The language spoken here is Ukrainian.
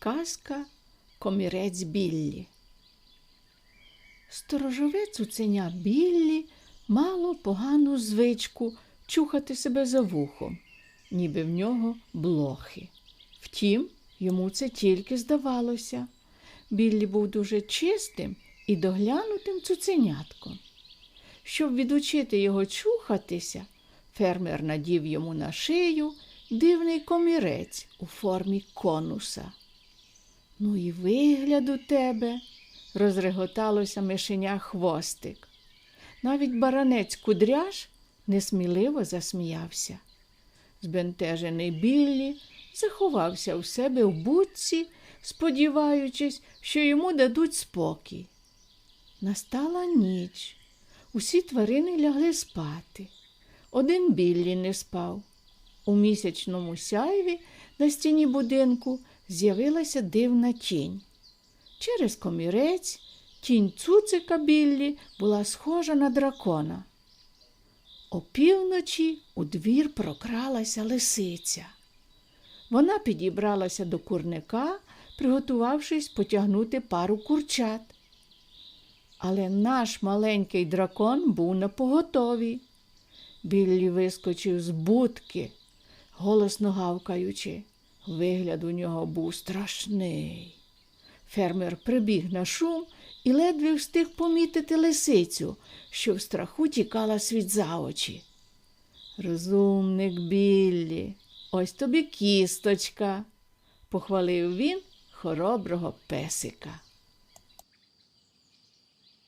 Казка Комірець Біллі. Сторожове цуценя Біллі мало погану звичку чухати себе за вухом, ніби в нього блохи. Втім, йому це тільки здавалося. Біллі був дуже чистим і доглянутим цуценятком. Щоб відучити його чухатися, фермер надів йому на шию дивний комірець у формі конуса. Ну і вигляд у тебе, розреготалося мишеня хвостик. Навіть баранець кудряш несміливо засміявся. Збентежений Біллі заховався у себе в будці, сподіваючись, що йому дадуть спокій. Настала ніч. Усі тварини лягли спати. Один Біллі не спав. У місячному сяйві на стіні будинку з'явилася дивна тінь. Через комірець тінь цуцика Біллі була схожа на дракона. Опівночі у двір прокралася лисиця. Вона підібралася до курника, приготувавшись потягнути пару курчат. Але наш маленький дракон був на поготові. Біллі вискочив з будки, голосно гавкаючи. Вигляд у нього був страшний. Фермер прибіг на шум і ледве встиг помітити лисицю, що в страху тікала світ за очі. Розумник Біллі, ось тобі кісточка, похвалив він хороброго песика.